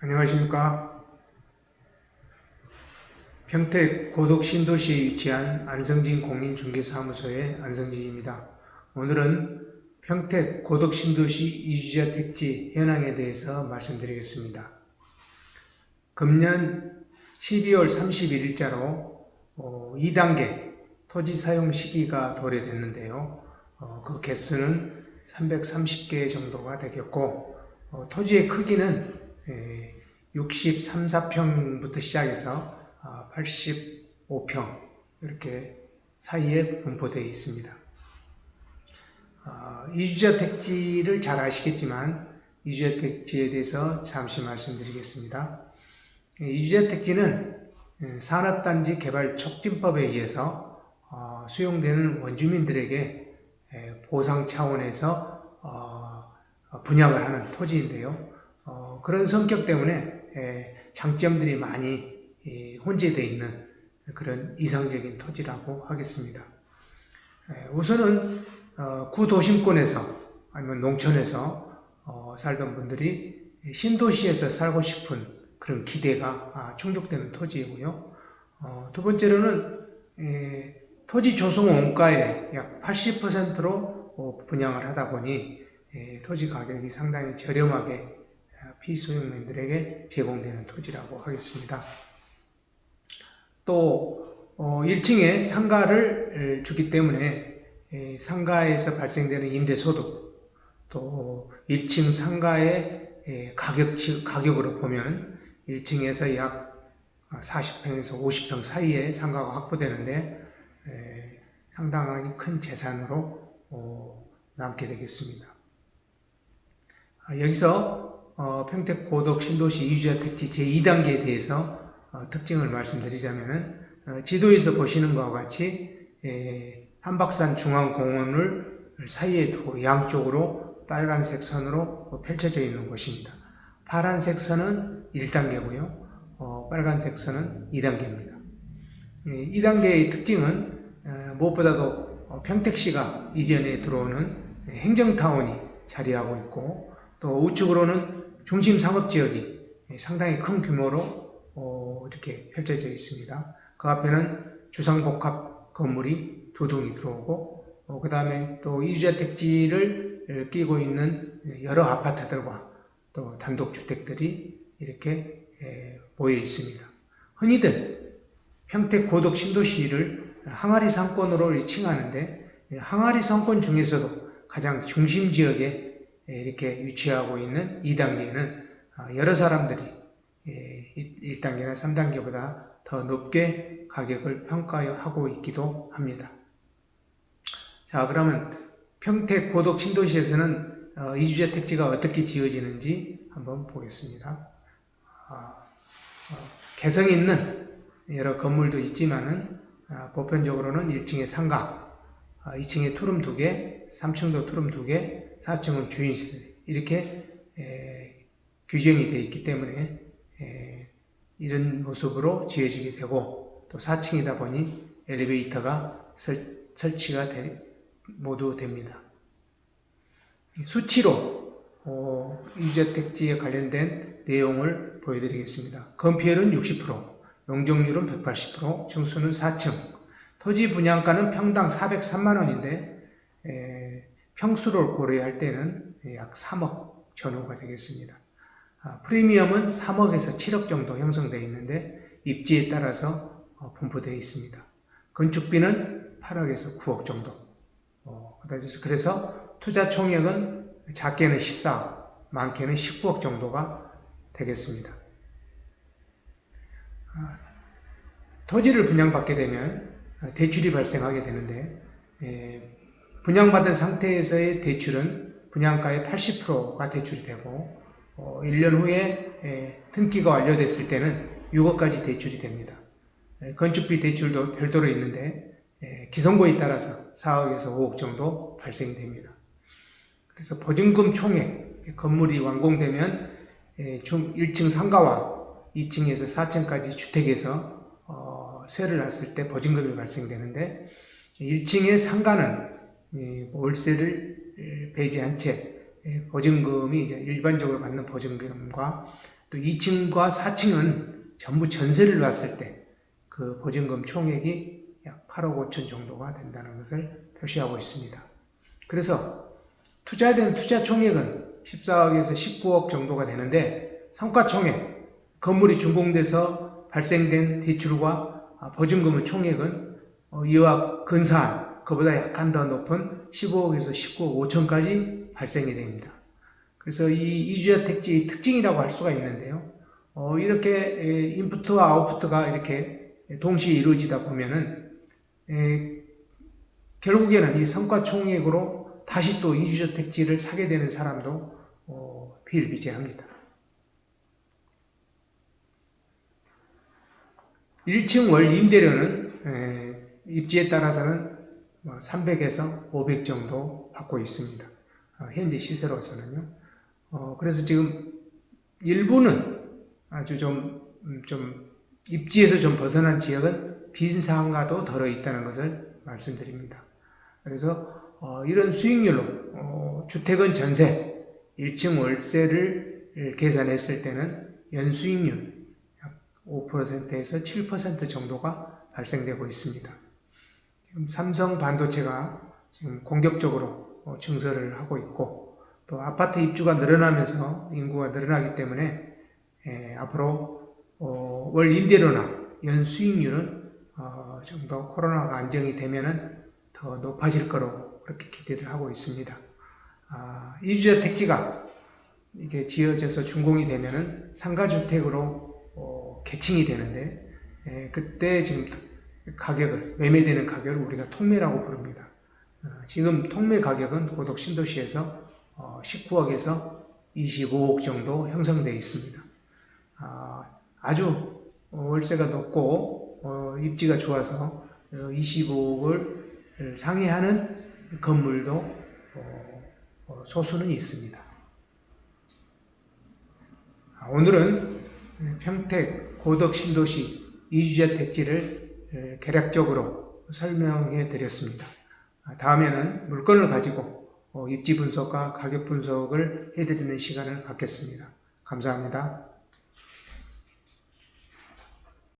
안녕하십니까. 평택 고덕 신도시에 위치한 안성진 공인중개사무소의 안성진입니다. 오늘은 평택 고덕 신도시 이주자 택지 현황에 대해서 말씀드리겠습니다. 금년 12월 31일자로 2단계 토지 사용 시기가 도래됐는데요. 어, 그 개수는 330개 정도가 되겠고 어, 토지의 크기는 63, 4평부터 시작해서 85평 아, 이렇게 사이에 분포되어 있습니다. 아, 이주자 택지를 잘 아시겠지만 이주자 택지에 대해서 잠시 말씀드리겠습니다. 이주자 택지는 산업단지 개발 촉진법에 의해서 어, 수용되는 원주민들에게 보상 차원에서 어, 분양을 하는 토지인데요. 어, 그런 성격 때문에 장점들이 많이 혼재되어 있는 그런 이상적인 토지라고 하겠습니다. 우선은 어, 구도심권에서 아니면 농촌에서 어, 살던 분들이 신도시에서 살고 싶은 그런 기대가 아, 충족되는 토지이고요. 두 번째로는 토지 조성 원가의 약 80%로 분양을 하다 보니 토지 가격이 상당히 저렴하게 피소유민들에게 제공되는 토지라고 하겠습니다. 또 1층에 어, 상가를 주기 때문에 상가에서 발생되는 임대소득 또 1층 상가의 가격, 가격으로 보면 1층에서 약 40평에서 50평 사이에 상가가 확보되는데 상당히 큰 재산으로 어, 남게 되겠습니다. 아, 여기서 어, 평택 고덕 신도시 이주자 택지 제2단계에 대해서 어, 특징을 말씀드리자면 어, 지도에서 보시는 것과 같이 에, 한박산 중앙공원을 사이에 두고 양쪽으로 빨간색 선으로 펼쳐져 있는 곳입니다. 파란색 선은 1단계고요. 어, 빨간색 선은 2단계입니다. 2단계의 특징은 어, 무엇보다도 어, 평택시가 이전에 들어오는 행정타운이 자리하고 있고 또 우측으로는 중심 상업 지역이 상당히 큰 규모로 어, 이렇게 펼쳐져 있습니다. 그 앞에는 주상복합 건물이 두 동이 들어오고 어, 그 다음에 또 이주자 택지를 끼고 있는 여러 아파트들과 또 단독주택들이 이렇게 에, 모여 있습니다. 흔히들 평택 고덕 신도시를 항아리 상권으로 칭하는데 항아리 상권 중에서도 가장 중심 지역에 예, 이렇게 위치하고 있는 2단계는 아, 여러 사람들이 1단계나 예, 3단계보다 더 높게 가격을 평가하고 있기도 합니다. 자, 그러면 평택 고덕 신도시에서는 어, 이주자 택지가 어떻게 지어지는지 한번 보겠습니다. 아, 어, 개성 있는 여러 건물도 있지만은 아, 보편적으로는 1층에 상가, 2층에 투룸 2개, 3층도 투룸 2개, 4층은 주인세 이렇게 에, 규정이 되어 있기 때문에 에, 이런 모습으로 지어지게 되고 또 4층이다 보니 엘리베이터가 설, 설치가 되, 모두 됩니다. 수치로 어, 유주택지에 관련된 내용을 보여드리겠습니다. 건폐율은 60%, 용적률은 180%, 청수는 4층, 토지 분양가는 평당 403만원인데 평수를 고려할 때는 약 3억 전후가 되겠습니다. 아, 프리미엄은 3억에서 7억 정도 형성되어 있는데 입지에 따라서 어, 분포되어 있습니다. 건축비는 8억에서 9억 정도. 어, 그래서 투자 총액은 작게는 14억, 많게는 19억 정도가 되겠습니다. 아, 토지를 분양받게 되면 대출이 발생하게 되는데 분양받은 상태에서의 대출은 분양가의 80%가 대출이 되고 어, 1년 후에 에, 등기가 완료됐을 때는 6억까지 대출이 됩니다. 에, 건축비 대출도 별도로 있는데 에, 기성고에 따라서 4억에서 5억 정도 발생이 됩니다. 그래서 보증금 총액 건물이 완공되면 에, 중 1층 상가와 2층에서 4층까지 주택에서 어, 세를 놨을 때 보증금이 발생되는데 1층의 상가는 월세를 배제한 채 보증금이 이제 일반적으로 받는 보증금과 또 2층과 4층은 전부 전세를 놨을 때 그 보증금 총액이 약 8억 5천 정도가 된다는 것을 표시하고 있습니다. 그래서 투자된 투자 총액은 14억에서 19억 정도가 되는데 성과 총액, 건물이 준공돼서 발생된 대출과 아, 보증금의 총액은 어, 이와 근사한 그보다 약간 더 높은 15억에서 19억 5천까지 발생이 됩니다. 그래서 이 이주자 택지의 특징이라고 할 수가 있는데요. 어, 이렇게 에, 인푸트와 아웃푸트가 이렇게 동시에 이루어지다 보면은 에, 결국에는 이 성과 총액으로 다시 또 이주자 택지를 사게 되는 사람도 어, 비일비재합니다. 1층 월 임대료는 에, 입지에 따라서는 300에서 500 정도 받고 있습니다. 어, 현재 시세로서는요. 어, 그래서 지금 일부는 아주 좀, 음, 좀 입지에서 좀 벗어난 지역은 빈상가도 덜어 있다는 것을 말씀드립니다. 그래서 어, 이런 수익률로 어, 주택은 전세, 1층 월세를 계산했을 때는 연수익률 약 5%에서 7% 정도가 발생되고 있습니다. 삼성 반도체가 지금 공격적으로 어, 증설을 하고 있고 또 아파트 입주가 늘어나면서 인구가 늘어나기 때문에 에, 앞으로 어, 월 임대료나 연 수익률은 어, 좀더 코로나가 안정이 되면은 더 높아질 거로 그렇게 기대를 하고 있습니다. 아, 이주자 택지가 이게 지어져서 준공이 되면은 상가주택으로 어, 개칭이 되는데 에, 그때 지금 가격을 매매되는 가격을 우리가 통매라고 부릅니다. 어, 지금 통매 가격은 고덕 신도시에서 어, 19억에서 25억 정도 형성되어 있습니다. 아, 아주 월세가 높고 어, 입지가 좋아서 25억을 상회하는 건물도 어, 어, 소수는 있습니다. 아, 오늘은 평택 고덕 신도시 이주자 택지를 개략적으로 설명해 드렸습니다. 아, 다음에는 물건을 가지고 어, 입지 분석과 가격 분석을 해드리는 시간을 갖겠습니다. 감사합니다.